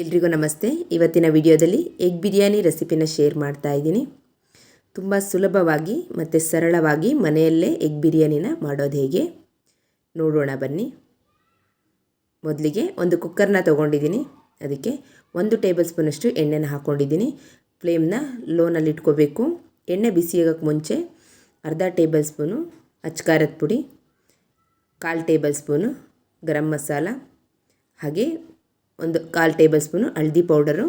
ಎಲ್ರಿಗೂ ನಮಸ್ತೆ. ಇವತ್ತಿನ ವಿಡಿಯೋದಲ್ಲಿ ಎಗ್ ಬಿರಿಯಾನಿ ರೆಸಿಪಿನ ಶೇರ್ ಮಾಡ್ತಾ ಇದ್ದೀನಿ. ತುಂಬ ಸುಲಭವಾಗಿ ಮತ್ತು ಸರಳವಾಗಿ ಮನೆಯಲ್ಲೇ ಎಗ್ ಬಿರಿಯಾನಿನ ಮಾಡೋದು ಹೇಗೆ? ನೋಡೋಣ ಬನ್ನಿ. ಮೊದಲಿಗೆ ಒಂದು ಕುಕ್ಕರ್ನ ತೊಗೊಂಡಿದ್ದೀನಿ. ಅದಕ್ಕೆ ಒಂದು ಟೇಬಲ್ ಸ್ಪೂನಷ್ಟು ಎಣ್ಣೆನ ಹಾಕ್ಕೊಂಡಿದ್ದೀನಿ ಫ್ಲೇಮ್ನ ಲೋನಲ್ಲಿ ಇಟ್ಕೋಬೇಕು. ಎಣ್ಣೆ ಬಿಸಿಯಾಗೋಕ್ಕೆ ಮುಂಚೆ ಅರ್ಧ ಟೇಬಲ್ ಸ್ಪೂನು ಅಚ್ಕಾರದ ಪುಡಿ, ಕಾಲು ಟೇಬಲ್ ಸ್ಪೂನು ಗರಂ ಮಸಾಲ, ಹಾಗೆ ಒಂದು ಕಾಲು ಟೇಬಲ್ ಸ್ಪೂನು ಹಳದಿ ಪೌಡರು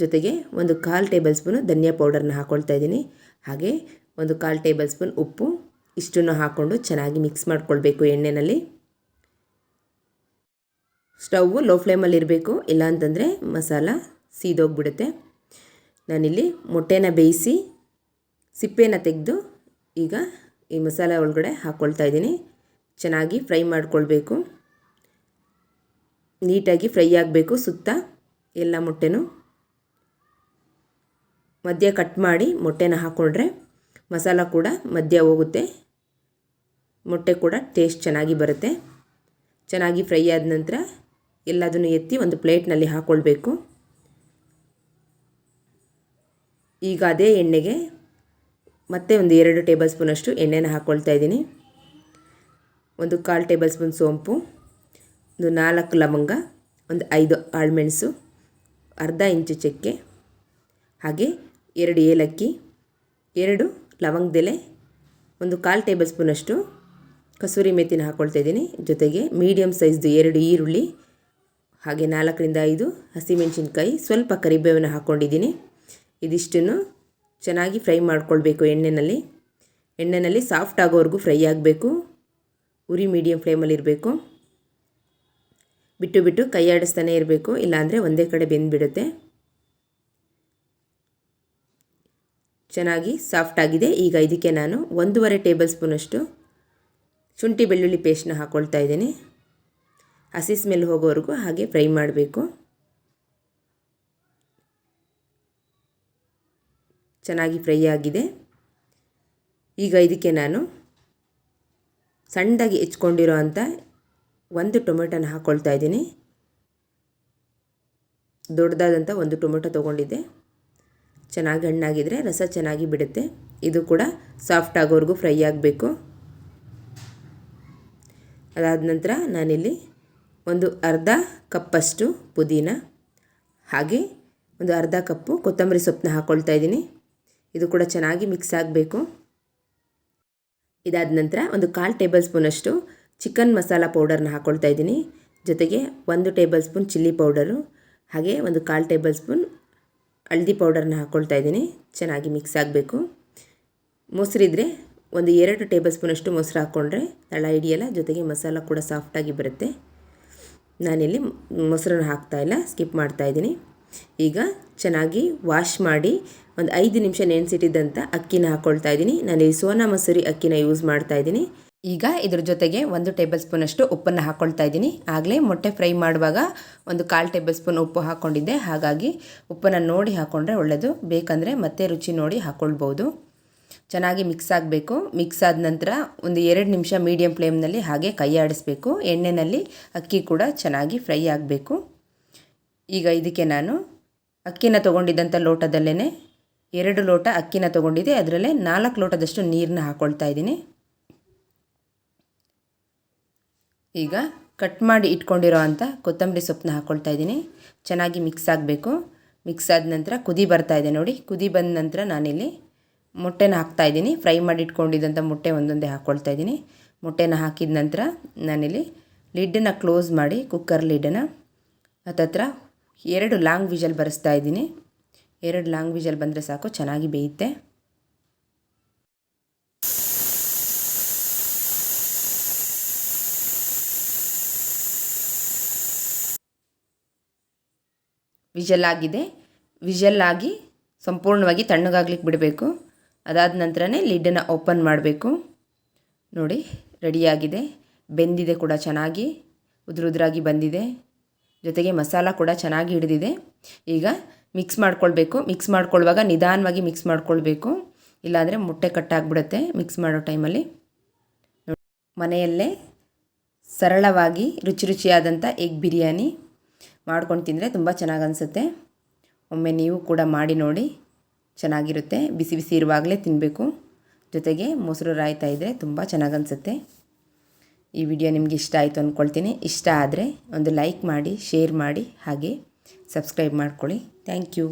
ಜೊತೆಗೆ ಒಂದು ಕಾಲು ಟೇಬಲ್ ಸ್ಪೂನು ಧನಿಯಾ ಪೌಡರ್ನ ಹಾಕ್ಕೊಳ್ತಾ ಇದ್ದೀನಿ. ಹಾಗೆ ಒಂದು ಕಾಲು ಟೇಬಲ್ ಸ್ಪೂನ್ ಉಪ್ಪು, ಇಷ್ಟನ್ನು ಹಾಕ್ಕೊಂಡು ಚೆನ್ನಾಗಿ ಮಿಕ್ಸ್ ಮಾಡ್ಕೊಳ್ಬೇಕು ಎಣ್ಣೆಯಲ್ಲಿ ಸ್ಟವ್ ಲೋ ಫ್ಲೇಮಲ್ಲಿ ಇರಬೇಕು ಇಲ್ಲಾಂತಂದರೆ ಮಸಾಲ ಸೀದೋಗ್ಬಿಡುತ್ತೆ. ನಾನಿಲ್ಲಿ ಮೊಟ್ಟೆನ ಬೇಯಿಸಿ ಸಿಪ್ಪೆನ ತೆಗೆದು ಈಗ ಈ ಮಸಾಲ ಒಳಗಡೆ ಹಾಕ್ಕೊಳ್ತಾ ಇದ್ದೀನಿ. ಚೆನ್ನಾಗಿ ಫ್ರೈ ಮಾಡ್ಕೊಳ್ಬೇಕು. ನೀಟಾಗಿ ಫ್ರೈ ಆಗಬೇಕು ಸುತ್ತ ಎಲ್ಲ ಮೊಟ್ಟೆನೂ. ಮಧ್ಯ ಕಟ್ ಮಾಡಿ ಮೊಟ್ಟೆನ ಹಾಕ್ಕೊಂಡ್ರೆ ಮಸಾಲ ಕೂಡ ಮಧ್ಯ ಹೋಗುತ್ತೆ. ಮೊಟ್ಟೆ ಕೂಡ ಟೇಸ್ಟ್ ಚೆನ್ನಾಗಿ ಬರುತ್ತೆ. ಚೆನ್ನಾಗಿ ಫ್ರೈ ಆದ ನಂತರ ಎಲ್ಲದನ್ನು ಎತ್ತಿ ಒಂದು ಪ್ಲೇಟ್ನಲ್ಲಿ ಹಾಕ್ಕೊಳ್ಬೇಕು ಈಗ ಅದೇ ಎಣ್ಣೆಗೆ ಮತ್ತೆ ಒಂದು ಎರಡು ಟೇಬಲ್ ಸ್ಪೂನಷ್ಟು ಎಣ್ಣೆನ ಹಾಕ್ಕೊಳ್ತಾ ಇದ್ದೀನಿ. ಒಂದು ಕಾಲು ಟೇಬಲ್ ಸ್ಪೂನ್ ಸೋಂಪು. ಒಂದು ನಾಲ್ಕು ಲವಂಗ, ಒಂದು ಐದು ಆಳ್ಮೆಣಸು, ಅರ್ಧ ಇಂಚು ಚಕ್ಕೆ, ಹಾಗೆ ಎರಡು ಏಲಕ್ಕಿ, ಎರಡು ಲವಂಗದೆಲೆ, ಒಂದು ಕಾಲು ಟೇಬಲ್ ಸ್ಪೂನಷ್ಟು ಕಸೂರಿ ಮೆಥಿನ ಹಾಕ್ಕೊಳ್ತಾ ಇದ್ದೀನಿ. ಜೊತೆಗೆ ಮೀಡಿಯಮ್ ಸೈಜ್ದು ಎರಡು ಈರುಳ್ಳಿ, ಹಾಗೆ ನಾಲ್ಕರಿಂದ ಐದು ಹಸಿಮೆಣಸಿನ್ಕಾಯಿ, ಸ್ವಲ್ಪ ಕರಿಬೇವನ್ನು ಹಾಕ್ಕೊಂಡಿದ್ದೀನಿ ಇದಿಷ್ಟನ್ನು ಚೆನ್ನಾಗಿ ಫ್ರೈ ಮಾಡ್ಕೊಳ್ಬೇಕು ಎಣ್ಣೆಯಲ್ಲಿ ಎಣ್ಣೆಯಲ್ಲಿ ಸಾಫ್ಟ್ ಆಗೋವರೆಗೂ ಫ್ರೈ ಆಗಬೇಕು. ಉರಿ ಮೀಡಿಯಮ್ ಫ್ಲೇಮಲ್ಲಿ ಇರಬೇಕು ಬಿಟ್ಟು ಬಿಟ್ಟು ಕೈ ಆಡಿಸ್ತಾನೆ ಇರಬೇಕು, ಇಲ್ಲಾಂದರೆ ಒಂದೇ ಕಡೆ ಬೆಂದುಬಿಡುತ್ತೆ. ಚೆನ್ನಾಗಿ ಸಾಫ್ಟ್ ಆಗಿದೆ. ಈಗ ಇದಕ್ಕೆ ನಾನು ಒಂದೂವರೆ ಟೇಬಲ್ ಸ್ಪೂನಷ್ಟು ಶುಂಠಿ ಬೆಳ್ಳುಳ್ಳಿ ಪೇಸ್ಟ್ನ ಹಾಕ್ಕೊಳ್ತಾ ಇದ್ದೀನಿ. ಹಸಿ ಸ್ಮೆಲ್ ಹೋಗೋವರೆಗೂ ಹಾಗೆ ಫ್ರೈ ಮಾಡಬೇಕು. ಚೆನ್ನಾಗಿ ಫ್ರೈ ಆಗಿದೆ. ಈಗ ಇದಕ್ಕೆ ನಾನು ಸಣ್ಣದಾಗಿ ಹೆಚ್ಕೊಂಡಿರೋ ಒಂದು ಟೊಮೆಟೊನ ಹಾಕ್ಕೊಳ್ತಾ ಇದ್ದೀನಿ. ದೊಡ್ಡದಾದಂಥ ಒಂದು ಟೊಮೆಟೊ ತೊಗೊಂಡಿದ್ದೆ. ಚೆನ್ನಾಗಿ ಹಣ್ಣಾಗಿದ್ದರೆ ರಸ ಚೆನ್ನಾಗಿ ಬಿಡುತ್ತೆ. ಇದು ಕೂಡ ಸಾಫ್ಟ್ ಆಗೋವರೆಗೂ ಫ್ರೈ ಆಗಬೇಕು. ಅದಾದ ನಂತರ ನಾನಿಲ್ಲಿ ಒಂದು ಅರ್ಧ ಕಪ್ಪಷ್ಟು ಪುದೀನ, ಹಾಗೆ ಒಂದು ಅರ್ಧ ಕಪ್ಪು ಕೊತ್ತಂಬರಿ ಸೊಪ್ಪನ್ನ ಹಾಕ್ಕೊಳ್ತಾ ಇದ್ದೀನಿ. ಇದು ಕೂಡ ಚೆನ್ನಾಗಿ ಮಿಕ್ಸ್ ಆಗಬೇಕು. ಇದಾದ ನಂತರ ಒಂದು ಕಾಲು ಟೇಬಲ್ ಸ್ಪೂನಷ್ಟು ಚಿಕನ್ ಮಸಾಲ ಪೌಡರ್ನ ಹಾಕ್ಕೊಳ್ತಾ ಇದ್ದೀನಿ. ಜೊತೆಗೆ ಒಂದು ಟೇಬಲ್ ಸ್ಪೂನ್ ಚಿಲ್ಲಿ ಪೌಡರು, ಹಾಗೆ ಒಂದು ಕಾಲು ಟೇಬಲ್ ಸ್ಪೂನ್ ಹಳದಿ ಪೌಡರ್ನ ಹಾಕ್ಕೊಳ್ತಾ ಇದ್ದೀನಿ. ಚೆನ್ನಾಗಿ ಮಿಕ್ಸ್ ಆಗಬೇಕು. ಮೊಸರಿದ್ರೆ ಒಂದು ಎರಡು ಟೇಬಲ್ ಸ್ಪೂನಷ್ಟು ಮೊಸರು ಹಾಕ್ಕೊಂಡ್ರೆ ತಳ ಹಿಡಿಯಲ್ಲ, ಜೊತೆಗೆ ಮಸಾಲ ಕೂಡ ಸಾಫ್ಟಾಗಿ ಬರುತ್ತೆ. ನಾನಿಲ್ಲಿ ಮೊಸರನ್ನ ಹಾಕ್ತಾಯಿಲ್ಲ ಸ್ಕಿಪ್ ಮಾಡ್ತಾಯಿದ್ದೀನಿ ಈಗ ಚೆನ್ನಾಗಿ ವಾಶ್ ಮಾಡಿ ಒಂದು ಐದು ನಿಮಿಷ ನೆನೆಸಿಟ್ಟಿದ್ದಂಥ ಅಕ್ಕಿನ ಹಾಕ್ಕೊಳ್ತಾ ಇದ್ದೀನಿ. ನಾನು ಈ ಸೋನಾ ಮಸೂರಿ ಅಕ್ಕಿನ ಯೂಸ್ ಮಾಡ್ತಾ ಇದ್ದೀನಿ. ಈಗ ಇದ್ರ ಜೊತೆಗೆ ಒಂದು ಟೇಬಲ್ ಸ್ಪೂನಷ್ಟು ಉಪ್ಪನ್ನು ಹಾಕ್ಕೊಳ್ತಾ ಇದ್ದೀನಿ. ಆಗಲೇ ಮೊಟ್ಟೆ ಫ್ರೈ ಮಾಡುವಾಗ ಒಂದು ಕಾಲು ಟೇಬಲ್ ಸ್ಪೂನ್ ಉಪ್ಪು ಹಾಕ್ಕೊಂಡಿದ್ದೆ ಹಾಗಾಗಿ ಉಪ್ಪನ್ನು ನೋಡಿ ಹಾಕ್ಕೊಂಡ್ರೆ ಒಳ್ಳೆಯದು ಬೇಕಂದರೆ ಮತ್ತೆ ರುಚಿ ನೋಡಿ ಹಾಕ್ಕೊಳ್ಬೋದು ಚೆನ್ನಾಗಿ ಮಿಕ್ಸ್ ಆಗಬೇಕು. ಮಿಕ್ಸ್ ಆದ ನಂತರ ಒಂದು ಎರಡು ನಿಮಿಷ ಮೀಡಿಯಂ ಫ್ಲೇಮ್ನಲ್ಲಿ ಹಾಗೆ ಕೈ ಆಡಿಸ್ಬೇಕು. ಎಣ್ಣೆಯಲ್ಲಿ ಅಕ್ಕಿ ಕೂಡ ಚೆನ್ನಾಗಿ ಫ್ರೈ ಆಗಬೇಕು. ಈಗ ಇದಕ್ಕೆ ನಾನು ಅಕ್ಕಿನ ತೊಗೊಂಡಿದ್ದಂಥ ಲೋಟದಲ್ಲೇ ಎರಡು ಲೋಟ ಅಕ್ಕಿನ ತೊಗೊಂಡಿದ್ದೆ. ಅದರಲ್ಲೇ ನಾಲ್ಕು ಲೋಟದಷ್ಟು ನೀರನ್ನ ಹಾಕ್ಕೊಳ್ತಾ ಇದ್ದೀನಿ. ಈಗ ಕಟ್ ಮಾಡಿ ಇಟ್ಕೊಂಡಿರೋ ಅಂಥ ಕೊತ್ತಂಬರಿ ಸೊಪ್ಪನ್ನ ಹಾಕ್ಕೊಳ್ತಾ ಇದ್ದೀನಿ. ಚೆನ್ನಾಗಿ ಮಿಕ್ಸ್ ಆಗಬೇಕು. ಮಿಕ್ಸ್ ಆದ ನಂತರ ಕುದಿ ಬರ್ತಾ ಇದೆ ನೋಡಿ. ಕುದಿ ಬಂದ ನಂತರ ನಾನಿಲ್ಲಿ ಮೊಟ್ಟೆನ ಹಾಕ್ತಾ ಇದ್ದೀನಿ. ಫ್ರೈ ಮಾಡಿ ಇಟ್ಕೊಂಡಿದ್ದಂಥ ಮೊಟ್ಟೆ ಒಂದೊಂದೇ ಹಾಕ್ಕೊಳ್ತಾ ಇದ್ದೀನಿ. ಮೊಟ್ಟೆನ ಹಾಕಿದ ನಂತರ ನಾನಿಲ್ಲಿ ಲಿಡ್ಡನ್ನು ಕ್ಲೋಸ್ ಮಾಡಿ ಕುಕ್ಕರ್ ಲಿಡ್ಡನ್ನು ಹತ್ತತ್ರ ಎರಡು ಲಾಂಗ್ ವಿಜಲ್ ಬರೆಸ್ತಾ ಇದ್ದೀನಿ. ಎರಡು ಲಾಂಗ್ ವಿಜಲ್ ಬಂದರೆ ಸಾಕು, ಚೆನ್ನಾಗಿ ಬೇಯುತ್ತೆ. ವಿಜಲ್ ಆಗಿದೆ. ವಿಜಲ್ ಆಗಿ ಸಂಪೂರ್ಣವಾಗಿ ತಣ್ಣಗಾಗ್ಲಿಕ್ಕೆ ಬಿಡಬೇಕು. ಅದಾದ ನಂತರನೇ ಲಿಡ್ಡನ್ನು ಓಪನ್ ಮಾಡಬೇಕು. ನೋಡಿ, ರೆಡಿಯಾಗಿದೆ. ಬೆಂದಿದೆ ಕೂಡ ಚೆನ್ನಾಗಿ. ಉದುರು ಉದುರಾಗಿ ಬಂದಿದೆ. ಜೊತೆಗೆ ಮಸಾಲ ಕೂಡ ಚೆನ್ನಾಗಿ ಹಿಡಿದಿದೆ. ಈಗ ಮಿಕ್ಸ್ ಮಾಡ್ಕೊಳ್ಬೇಕು. ಮಿಕ್ಸ್ ಮಾಡ್ಕೊಳ್ಳುವಾಗ ನಿಧಾನವಾಗಿ ಮಿಕ್ಸ್ ಮಾಡ್ಕೊಳ್ಬೇಕು. ಇಲ್ಲಾಂದರೆ ಮೊಟ್ಟೆ ಕಟ್ಟಾಗ್ಬಿಡುತ್ತೆ ಮಿಕ್ಸ್ ಮಾಡೋ ಟೈಮಲ್ಲಿ. ಮನೆಯಲ್ಲೇ ಸರಳವಾಗಿ ರುಚಿ ರುಚಿಯಾದಂಥ ಎಗ್ ಬಿರಿಯಾನಿ. ಮಾಡ್ಕೊಂಡು ತಿಂದರೆ ತುಂಬ ಚೆನ್ನಾಗಿ ಅನಿಸುತ್ತೆ. ಒಮ್ಮೆ ನೀವು ಕೂಡ ಮಾಡಿ ನೋಡಿ, ಚೆನ್ನಾಗಿರುತ್ತೆ. ಬಿಸಿ ಬಿಸಿ ಇರುವಾಗಲೇ ತಿನ್ನಬೇಕು ಜೊತೆಗೆ ಮೊಸರು ರಾಯ್ತಾ ಇದ್ದರೆ ತುಂಬ ಚೆನ್ನಾಗಿ ಅನಿಸುತ್ತೆ. ಈ ವಿಡಿಯೋ ನಿಮಗೆ ಇಷ್ಟ ಆಯಿತು ಅಂದ್ಕೊಳ್ತೀನಿ ಇಷ್ಟ ಆದರೆ ಒಂದು ಲೈಕ್ ಮಾಡಿ, ಶೇರ್ ಮಾಡಿ, ಹಾಗೆ ಸಬ್ಸ್ಕ್ರೈಬ್ ಮಾಡ್ಕೊಳ್ಳಿ. Thank you.